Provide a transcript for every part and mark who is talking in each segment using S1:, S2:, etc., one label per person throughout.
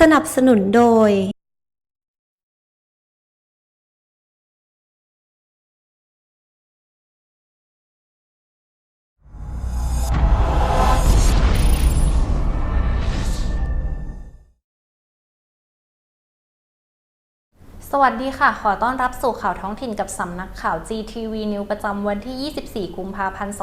S1: สนับสนุนโดย
S2: สวัสดีค่ะ ขอต้อนรับสู่ข่าวท้องถิ่นกับสำนักข่าว GTV News ประจำวันที่ 24 กุมภาพันธ์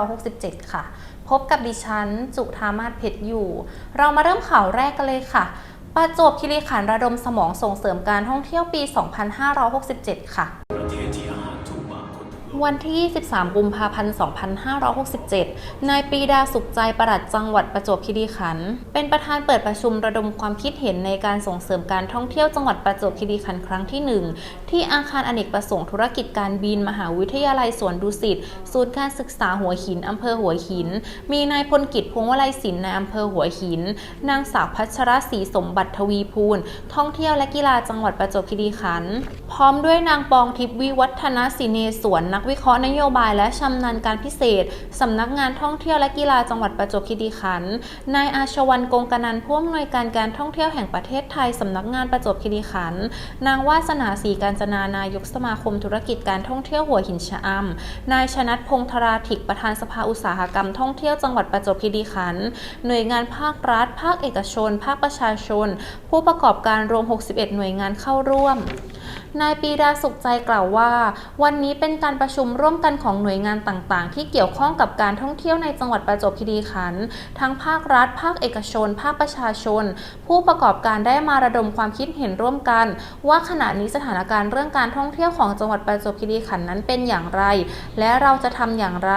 S2: 2567 ค่ะ พบกับดิฉัน จุธามาศเพชรอยู่ เรามาเริ่มข่าวแรกกันเลยค่ะ ประจวบคีรีขันธ์ระดมสมองส่งเสริมการท่องเที่ยวปี 2567 ค่ะ วันที่ 13 กุมภาพันธ์ 2567 นายปีดาสุขใจประหลัดจังหวัดประจวบคีรีขันธ์เป็นประธานเปิดประชุมระดมความคิดเห็นในการส่งเสริมการท่องเที่ยวจังหวัดประจวบคีรีขันธ์ครั้งที่ 1 ที่อาคารอเนกประสงค์ธุรกิจการบิน มหาวิทยาลัยสวนดุสิตศูนย์การศึกษาหัวหินอำเภอหัวหิน มีนายพลกิจพวงวลัยศิลป์ในอำเภอหัวหิน นางสาวพัชรศรีสมบัติทวีพูลท่องเที่ยวและกีฬาจังหวัดประจวบคีรีขันธ์พร้อมด้วยนางปองทิพย์วิวัฒนศิเนศวรนักวิเคราะห์นโยบายและชำนาญการพิเศษสำนักงานท่องเที่ยวและกีฬาจังหวัดประจวบคีรีขันธ์นายอาชวันกงกนันผู้อำนวยการการท่องเที่ยวแห่งประเทศไทยสำนักงานประจวบคีรีขันธ์นางวาสนาศรีการจนานายกสมาคมธุรกิจการท่องเที่ยวหัวหินชะอำนายชนัทพงษ์ธราธิกประธานสภาอุตสาหกรรมท่องเที่ยวจังหวัดประจวบคีรีขันธ์หน่วยงานภาครัฐ ภาคเอกชน ภาคประชาชน ผู้ประกอบการรวม 61 หน่วยงานเข้าร่วมนายปีดาสุขใจกล่าวว่า วันนี้เป็นการประชุมร่วมกันของหน่วยงานต่างๆ ที่เกี่ยวข้องกับการท่องเที่ยวในจังหวัดประจวบคีรีขันธ์ทั้งภาครัฐ ภาคเอกชน ภาคประชาชน ผู้ประกอบการได้มาระดมความคิดเห็นร่วมกัน ว่าขณะนี้สถานการณ์เรื่องการท่องเที่ยวของจังหวัดประจวบคีรีขันธ์นั้นเป็นอย่างไร และเราจะทำอย่างไร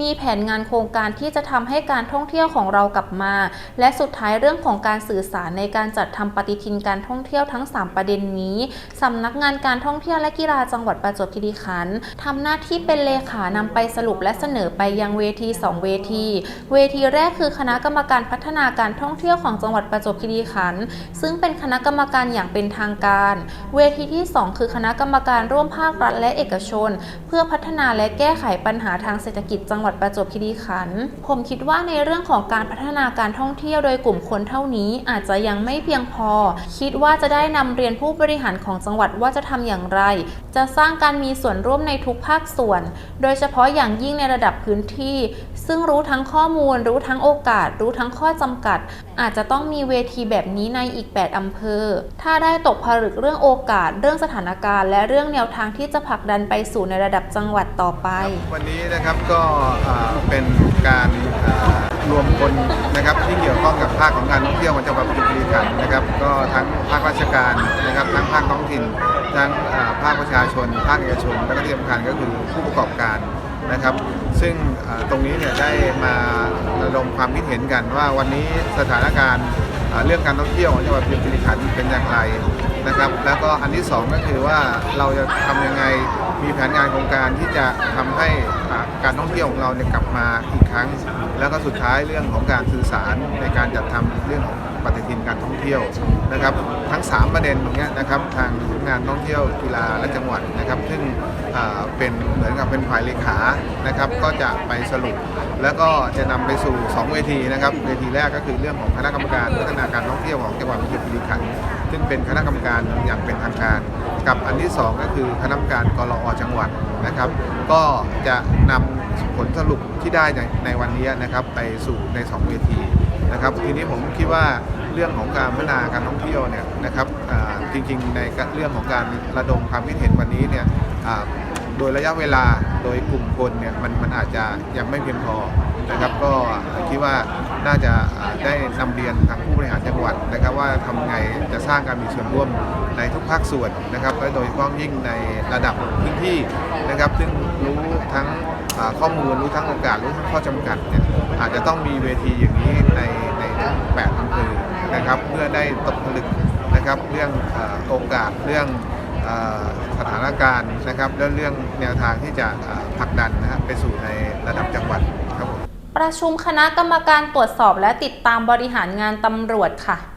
S2: มีแผนงานโครงการที่จะทำให้การท่องเที่ยวของเรากลับมา และสุดท้ายเรื่องของการสื่อสารในการจัดทำปฏิทินการท่องเที่ยวทั้ง 3 ประเด็นนี้สำนักงานการท่องเที่ยวและกีฬาจังหวัดประจวบคีรีขันธ์ทำหน้าที่เป็นเลขานำไปสรุปและเสนอไปยังเวที 2 เวที เวทีแรกคือคณะกรรมการพัฒนาการท่องเที่ยวของจังหวัดประจวบคีรีขันธ์ซึ่งเป็นคณะกรรมการอย่างเป็นทางการ เวทีที่ 2 คือคณะกรรมการร่วมภาครัฐและเอกชน เพื่อพัฒนาและแก้ไขปัญหาทางเศรษฐกิจจังหวัดประจวบคีรีขันธ์ผมคิดว่าในเรื่องของการพัฒนาการท่องเที่ยวโดยกลุ่มคนเท่านี้อาจจะยังไม่เพียงพอ คิดว่าจะได้นำเรียนผู้บริหารของจังหวัดว่าจะทำอย่างไร จะสร้างการมีส่วนร่วมในทุกภาคส่วน โดยเฉพาะอย่างยิ่งในระดับพื้นที่ ซึ่งรู้ทั้งข้อมูล รู้ทั้งโอกาส รู้ทั้งข้อจำกัด อาจจะต้องมีเวทีแบบนี้ในอีก 8 อำเภอ ถ้าได้ตกผลึกเรื่องโอกาส เรื่องสถานการณ์ และเรื่องแนวทางที่จะผลักดันไปสู่ในระดับจังหวัดต่อไป
S3: วันนี้นะครับก็เป็นการรวมคนนะครับที่เกี่ยวข้องกับภาคของการท่องเที่ยวของจังหวัดประจวบคีรีขันธ์นะครับก็ทั้งภาคราชการนะครับทั้งภาคท้องถิ่น ทั้งภาคประชาชน ภาคเอกชน และก็ที่สำคัญก็คือผู้ประกอบการ นะครับ ซึ่งตรงนี้เนี่ยได้มาระดมความคิดเห็นกันว่าวันนี้สถานการณ์เรื่องการท่องเที่ยวของจังหวัดประจวบคีรีขันธ์เป็นอย่างไรนะครับ แล้วก็อันที่สองก็คือว่าเราจะทำยังไงมีแผนงานโครงการที่จะทำให้การท่องเที่ยวของเราเนี่ยกลับมาอีกครั้ง แล้วก็สุดท้ายเรื่องของการสื่อสารในการจัดทำเรื่องของปฏิทินการท่องเที่ยวนะครับ ทั้ง 3 ประเด็นตรงเนี้ยนะครับทาง กานท่องเที่ยวกีฬาและจังหวัดนะครับ ซึ่งเป็นเหมือนกับเป็นฝ่ายเลขานะครับ ก็จะไปสรุป แล้วก็จะนำไปสู่ 2 เวทีนะครับ เวทีแรกก็คือเรื่องของคณะกรรมการพัฒนาการท่องเที่ยวของจังหวัดประจวบคีรีขันธ์ซึ่งเป็นคณะกรรมการอย่างเป็นทางการ กับอันที่ 2 ก็คือคณะกรรมการกรอจังหวัดนะครับ ก็จะนำผลสรุปที่ได้ในในวันนี้นะครับไปสู่ใน 2 เวทีนะครับ ทีนี้ผมคิดว่าเรื่องของการพัฒนาการท่องเที่ยวเนี่ยนะครับจริงๆในเรื่องของการระดมความคิดเห็นวันนี้เนี่ยโดยระยะเวลาโดยกลุ่มคนเนี่ยมันมันอาจจะยังไม่เพียงพอนะครับ ก็คิดว่า น่าจะได้นำเรียนทางผู้บริหารจังหวัดนะครับ ว่าทำไงจะสร้างการมีส่วนร่วมในทุกภาคส่วนนะครับและโดยเฉพาะยิ่งในระดับพื้นที่นะครับ ซึ่งรู้ทั้งข้อมูลรู้ทั้งโอกาสรู้ทั้งข้อจำกัดเนี่ยอาจจะต้องมีเวทีอย่างนี้ในในทุกแปดอำเภอนะครับ เพื่อได้ตกผลึกนะครับเรื่องโอกาสเรื่องสถานการณ์นะครับและเรื่องแนวทางที่จะผลักดันนะครับไปสู่ในระดับจังหวัด
S2: ประชุมคณะกรรมการตรวจสอบและติดตามบริหารงานตำรวจค่ะ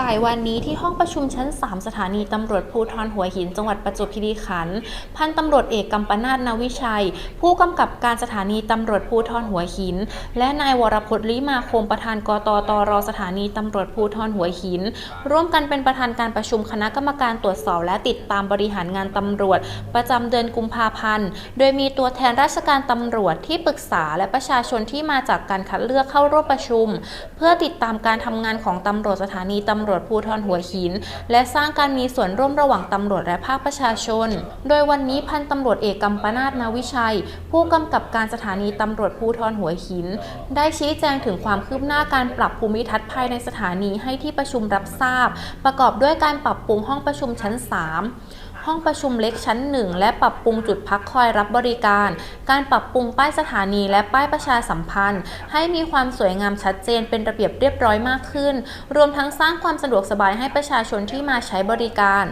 S2: บ่ายวันนี้ที่ห้องประชุมชั้น 3 สถานีตำรวจภูธรหัวหินจังหวัดประจวบคีรีขันธ์พันตำรวจเอกกัมปนาตนาวิชัย ผู้กำกับการสถานีตำรวจภูธรหัวหิน และนายวรพจน์ลิมาคมประธานกตตรสถานีตำรวจภูธรหัวหิน ร่วมกันเป็นประธานการประชุมคณะกรรมการตรวจสอบและติดตามบริหารงานตำรวจ ประจำเดือนกุมภาพันธ์ โดยมีตัวแทนราชการตำรวจที่ปรึกษาและประชาชนที่มาจากการคัดเลือกเข้าร่วมประชุม เพื่อติดตามการทำงานของตำรวจสถานีตำำรวจภูธรหัวหิน และสร้างการมีส่วนร่วมระหว่างตำรวจและภาคประชาชน โดยวันนี้พันตำรวจเอกกัมปนาตนาวิชัย ผู้กำกับการสถานีตำรวจภูธรหัวหิน ได้ชี้แจงถึงความคืบหน้าการปรับภูมิทัศน์ภายในสถานีให้ที่ประชุมรับทราบ ประกอบด้วยการปรับปรุงห้องประชุมชั้น 3 ห้องประชุมเล็กชั้น 1 และปรับปรุงจุดพักคอยรับบริการ การปรับปรุงป้ายสถานีและป้ายประชาสัมพันธ์ ให้มีความสวยงามชัดเจนเป็นระเบียบเรียบร้อยมากขึ้น รวมทั้งสร้างความสะดวกสบายให้ประชาชนที่มาใช้บริการ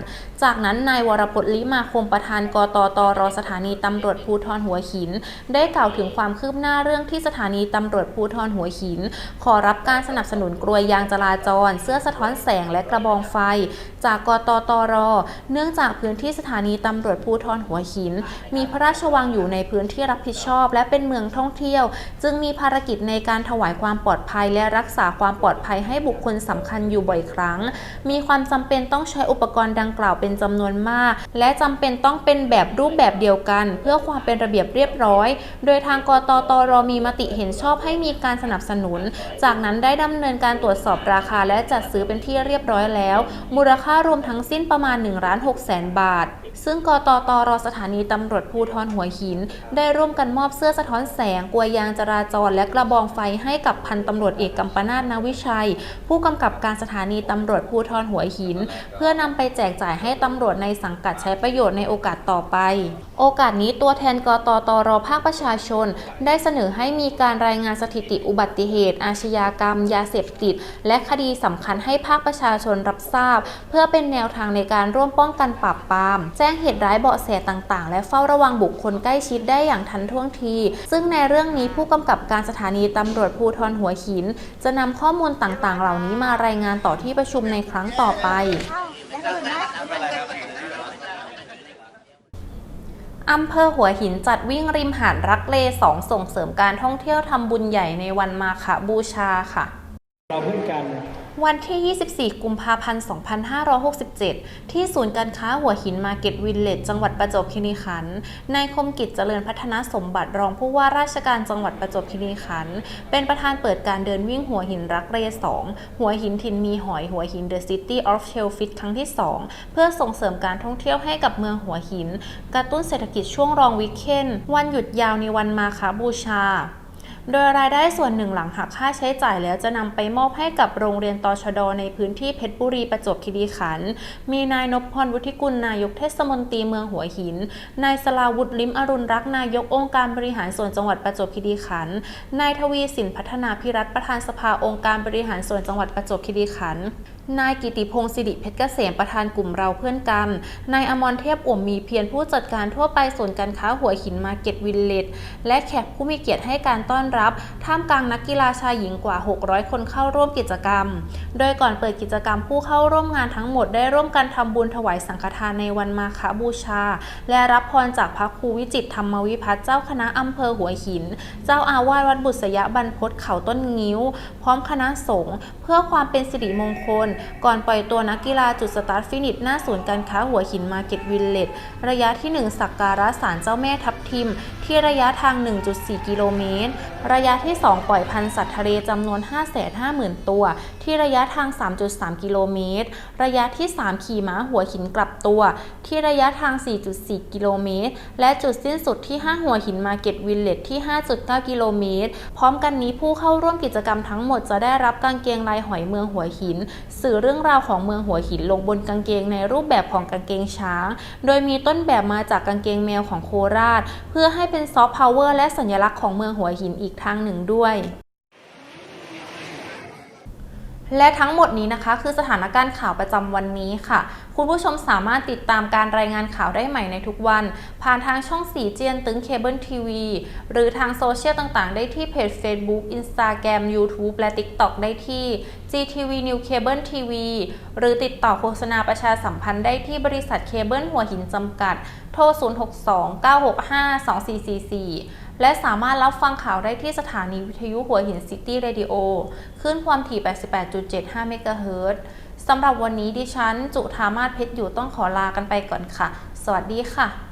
S2: จากนั้นนายวรพจน์ลิมาคมประธานกตตรสถานีตำรวจภูธรหัวหิน ได้กล่าวถึงความคืบหน้าเรื่องที่สถานีตำรวจภูธรหัวหิน ขอรับการสนับสนุนกลวยยางจราจร เสื้อสะท้อนแสงและกระบองไฟ จากกตตร เนื่องจากพื้นที่สถานีตำรวจภูธรหัวหิน มีพระราชวังอยู่ในพื้นที่รับผิดชอบ และเป็นเมืองท่องเที่ยว จึงมีภารกิจในการถวายความปลอดภัย และรักษาความปลอดภัยให้บุคคลสำคัญอยู่บ่อยครั้ง มีความจำเป็นต้องใช้อุปกรณ์ดังกล่าวเป็นจำนวนมาก และจำเป็นต้องเป็นแบบรูปแบบเดียวกัน เพื่อความเป็นระเบียบเรียบร้อย โดยทางกตตรมีมติเห็นชอบให้มีการสนับสนุน จากนั้นได้ดำเนินการตรวจสอบราคาและจัดซื้อเป็นที่เรียบร้อยแล้ว มูลค่ารวมทั้งสิ้นประมาณ1ล้าน6แสนบาทาท ซึ่งกตตรสถานีตำรวจภูธรหัวหิน ได้ร่วมกันมอบเสื้อสะท้อนแสงกลวยยางจราจรและกระบองไฟให้กับพันตำรวจเอกกัมปนาตนาวิชัย ผู้กำกับการสถานีตำรวจภูธรหัวหิน เพื่อนำไปแจกจ่ายให้ตำรวจในสังกัดใช้ประโยชน์ในโอกาสต่อไป โอกาสนี้ตัวแทนกตตรภาคประชาชน ได้เสนอให้มีการรายงานสถิติอุบัติเหตุ อาชญากรรม ยาเสพติด และคดีสำคัญให้ภาคประชาชนรับทราบ เพื่อเป็นแนวทางในการร่วมป้องกันปราบปรามแจ้งงเหตุร้ายเบาะแสต่างๆ และเฝ้าระวังบุคคลใกล้ชิดได้อย่างทันท่วงที ซึ่งในเรื่องนี้ผู้กำกับการสถานีตำรวจภูธรหัวหิน จะนำข้อมูลต่างๆ เหล่านี้มารายงานต่อที่ประชุมในครั้งต่อไปอำเภอหัวหินจัดวิ่งริมหาดรักเลสองส่งเสริมการท่องเที่ยวทำบุญใหญ่ในวันมาฆบูชาค่ะ
S1: เราเพื่อนกัน
S2: วันที่ 24 กุมภาพันธ์ 2567 ที่ศูนย์การค้าหัวหินมาเก็ตวิลเลจจังหวัดประจวบคีรีขันธ์ นายคมกิจเจริญพัฒนาสมบัติรองผู้ว่าราชการจังหวัดประจวบคีรีขันธ์ เป็นประธานเปิดการเดินวิ่งหัวหินรักเรสอง หัวหินถิ่นมีหอยหัวหิน The City of Shellfish ครั้งที่ 2 เพื่อส่งเสริมการท่องเที่ยวให้กับเมืองหัวหิน กระตุ้นเศรษฐกิจช่วงรองวิกเคนวันหยุดยาวในวันมาฆบูชา โดยรายได้ส่วนหนึ่งหลังหักค่าใช้จ่ายแล้วจะนำไปมอบให้กับโรงเรียนตชดในพื้นที่เพชรบุรีประจวบคีรีขันธ์มีนายนพพรวุฒิกุลนายกเทศมนตรีเมืองหัวหิน นายสลาวุฒิลิมอรุณรักษ์นายกองค์การบริหารส่วนจังหวัดประจวบคีรีขันธ์นายทวีสินพัฒนาพิรัตประธานสภาองค์การบริหารส่วนจังหวัดประจวบคีรีขันธ์ นายกิติพงศ์สิริเพชรเกษมประธานกลุ่มเราเพื่อนกัน นายอมรเทพอ่วมมีเพียรผู้จัดการทั่วไปส่วนการค้าหัวหินมาเก็ตวิลเลจและแขกผู้มีเกียรติให้การต้อนรับ ท่ามกลางนักกีฬาชายหญิงกว่า 600 คนเข้าร่วมกิจกรรม โดยก่อนเปิดกิจกรรมผู้เข้าร่วมงานทั้งหมดได้ร่วมกันทำบุญถวายสังฆทานในวันมาฆบูชา และรับพรจากพระครูวิจิตธรรมวิพัฒน์เจ้าคณะอำเภอหัวหิน เจ้าอาวาสวัดบุษยบรรพตเขาต้นงิ้ว พร้อมคณะสงฆ์เพื่อความเป็นสิริมงคลก่อนปล่อยตัวนักกีฬาจุดสตาร์ทฟินิชหน้าศูนย์การค้าหัวหินมาร์เก็ตวิลเลจระยะที่ 1 สักการะศาลเจ้าแม่ทับทิม ที่ระยะทาง 1.4 กิโลเมตร ระยะที่ 2 ปล่อยพันธุ์สัตว์ทะเลจำนวน 550,000 ตัว ที่ระยะทาง 3.3 กิโลเมตร ระยะที่ 3 ขี่ม้าหัวหินกลับตัว ที่ระยะทาง 4.4 กิโลเมตร และจุดสิ้นสุดที่ 5 หัวหินมาร์เก็ตวิลเลจที่ 5.9 กิโลเมตร พร้อมกันนี้ผู้เข้าร่วมกิจกรรมทั้งหมดจะได้รับกางเกงลายหอยเมืองหัวหินสื่อเรื่องราวของเมืองหัวหินลงบนกางเกงในรูปแบบของกางเกงช้าง โดยมีต้นแบบมาจากกางเกงแมวของโคราช เพื่อให้เป็นซอฟต์พาวเวอร์และสัญลักษณ์ของเมืองหัวหินอีกทางหนึ่งด้วย และทั้งหมดนี้นะคะ คือสถานการณ์ข่าวประจำวันนี้ค่ะ คุณผู้ชมสามารถติดตามการรายงานข่าวได้ใหม่ในทุกวัน ผ่านทางช่องสีเจียนตึงเคเบิลทีวีหรือทางโซเชียลต่างๆ ได้ที่เพจ Facebook Instagram YouTube และ TikTok ได้ที่ GTV New Cable TV หรือติดต่อโฆษณาประชาสัมพันธ์ได้ที่บริษัทเคเบิลหัวหินจำกัด โทร 062-965-2444 และสามารถรับฟังข่าวได้ที่สถานีวิทยุหัวหินซิตี้เรดิโอคลื่นความถี่ 88.75 เมกะเฮิรตซ์สำหรับวันนี้ดิฉัน จุธามาศเพชรอยู่ต้องขอลากันไปก่อนค่ะ สวัสดีค่ะ